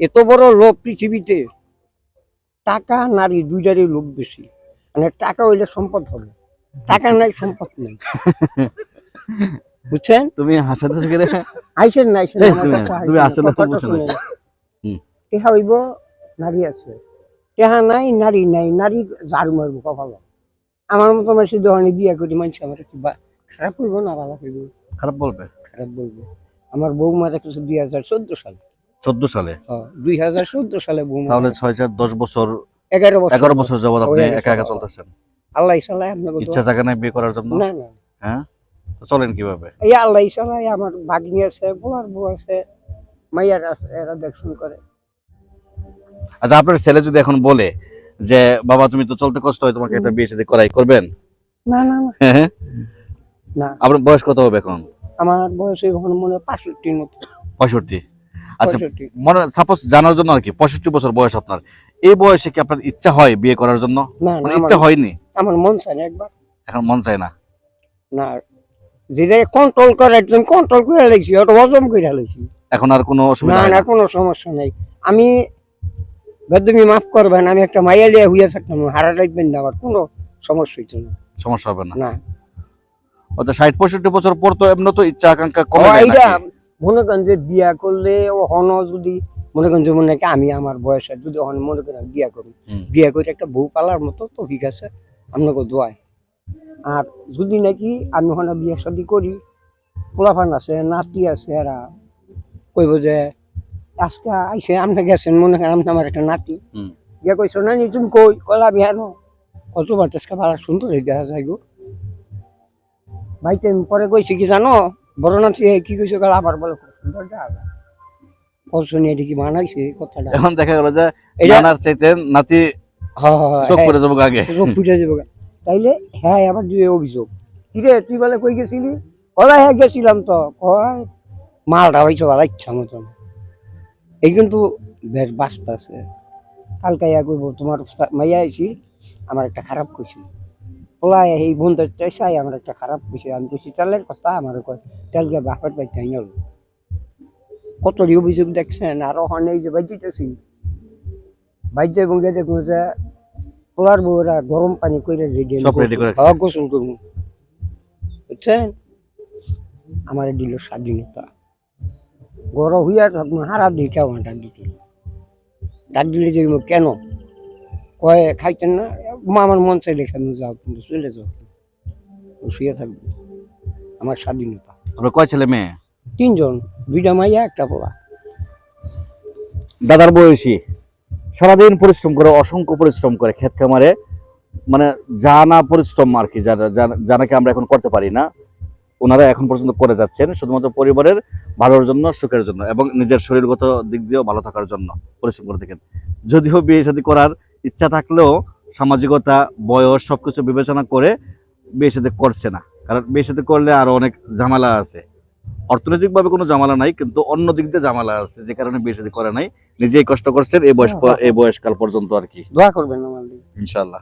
এত বড় লোক পৃথিবীতে টাকা নারী দুইটারই লোক বেশি। মানে টাকা হইলে সম্পদ হবে টাকা নাই সম্পদ নাই। বুঝছেন? তুমি হাসাতে গেলে আইসেন না আইসেন তুমি- কথা আসলে তো কথাটা না। শুনেন। হইব নারী আছে। টেহা নাই নারী নাই নারী ঝাড়ু মারবো কপাল আমার মতো মানুষ দোকানে বিয়া করি মানুষ আমার একটু বা- খারাপ হইব না ভালো হইব। খারাপ বলবে? খারাপ বলব। আমার বৌমা দেখেছে দুই হাজার চোদ্দ সালে। চোদ্দ সালে। দুই হাজার চোদ্দ সালে তাহলে ছয় চার দশ বছর এগারো বছর। এগারো বছর যাবত আপনি একা একা চলতেছেন? আল্লাহ আপনাকে ইচ্ছা জায়গা নাই বিয়ে করার জন্য? না না। হ্যাঁ? তো চলেন কীভাবে? এই আল্লাহ চালায় আমার ভাগ্নি আছে বোলার বউ আছে মাইয়ার আছে এরা দেখশুন করে। আচ্ছা আপনার ছেলে যদি এখন বলে যে বাবা তুমি তো চলতে কষ্ট হয় তোমাকে একটা বিয়ে সাথে করাই করবেন? না না না। হ্যাঁ না। আপনার বয়স কত হবে এখন? আমার বয়স এখন মনে হয় পাঁচষট্টির মতো। পঁয়ষট্টি। আচ্ছা মনে সাপোজ জানার জন্য আর কি পঁয়ষট্টি বছর বয়স আপনার। এই বয়সে কি আপনার ইচ্ছা হয় বিয়ে করার জন্য? মানে ইচ্ছা হয়নি? আমার মন চায় না একবার। এখন মন চায় না? না যেটা কন্ট্রোল করে একদম কন্ট্রোল করে লাগছি ওটা হজম করে লাগছি এখন আর কোনো অসুবিধা না কোনো সমস্যা নেই। আমি তুমি মাফ করবেন আমি একটা মাইয়া লিয়া হইয়া থাকতাম হারা লাগবেন না আমার কোনো সমস্যা হইতো না। সমস্যা হবে না। না। অর্থাৎ ষাট পঁয়ষট্টি বছর পর তো এমনি তো ইচ্ছা আকাঙ্ক্ষা কমে যায়? মনে করেন যে বিয়া করলে হন যদি মনে করেন যে মনে আমি আমার বয়সে যদি হন মনে করেন বিয়া করি। বিয়া করে একটা বউ পালার মতো তো ঠিক আছে আপনাকে দোয়ায় আর যদি নাকি আমি হনে বিয়া শাদি করি পোলাফান আছে নাতি আছে এরা কইব যে আজকে আইসে আপনি গেছেন মনে করেন আপনি আমার একটা নাতি। বিয়া কইছো না নি? তুমি কই? কলা হেন কত বার আজকে ভালো সুন্দর হয়ে দেখা যায় গো। আমি পরে কইছি কি জানো? বড় কি কইছো আবার বলে এখন দেখা গেল যে নানার চাইতে নাতি হ্যাঁ হ্যাঁ, চোখ পড়ে যাব আগে। চোখ ফুটে যাবে তাইলে আবার দিবে অভিযোগ। কিরে তুই বলে কই গেছিলি? ওরা হ্যাঁ গেছিলাম তো। কয়? মালটা হয়েছে ভালো ইচ্ছা মতন। এই কিন্তু বেশ বাস্তা আছে কালকে ইয়া করব তোমার মাইয়া আইছি আমার একটা খারাপ কইছি। ওলা এই বন্ধুর চাই আমার একটা খারাপ কইছে আমি কইছি তেলের কথা আমার কয় তেল গিয়ে বাপের বাড়িতে আইল কতটি অভিযোগ দেখছেন? আর এই যে বাইতেছি বাইতে এবং দেখুন যে পোলার বউরা গরম পানি করে রেডি। গোসল করব বুঝছেন আমার দিল স্বাধীনতা। গরম হইয়া তখন হারা কেমন ডাক দিত ডাক দিলে। যে কেন? কয় খাইতেন না? আমার মন চাইলে কেন যাও কিন্তু চলে যাও। শুয়ে থাকবে। আমার স্বাধীনতা। আপনার কয় ছেলে মেয়ে? তিনজন। দুইটা মাইয়া একটা পোলা দাদার বয়সী। সারাদিন পরিশ্রম করে অসংখ্য পরিশ্রম করে ক্ষেত খামারে। মানে জানা পরিশ্রম আর কি যারা যারা- জানাকে আমরা এখন করতে পারি না। ওনারা এখন পর্যন্ত করে যাচ্ছেন শুধুমাত্র পরিবারের ভালোর জন্য সুখের জন্য এবং নিজের শরীরগত দিক দিয়েও ভালো থাকার জন্য পরিশ্রম করে থাকেন। যদিও বিয়ে শাদী করার ইচ্ছা থাকলেও সামাজিকতা বয়স সব কিছু বিবেচনা করে বিয়ে সাথে করছে না। কারণ বিয়ে সাথে করলে আরও অনেক ঝামেলা আছে। অর্থনৈতিকভাবে কোনো ঝামেলা নাই কিন্তু অন্য দিক দিয়ে ঝামেলা আছে যে কারণে বিয়ে সাথে করে নাই। নিজেই কষ্ট করছেন এই বয়স প- এই বয়সকাল পর্যন্ত আর কি। দোয়া করবেন ইনশাল্লাহ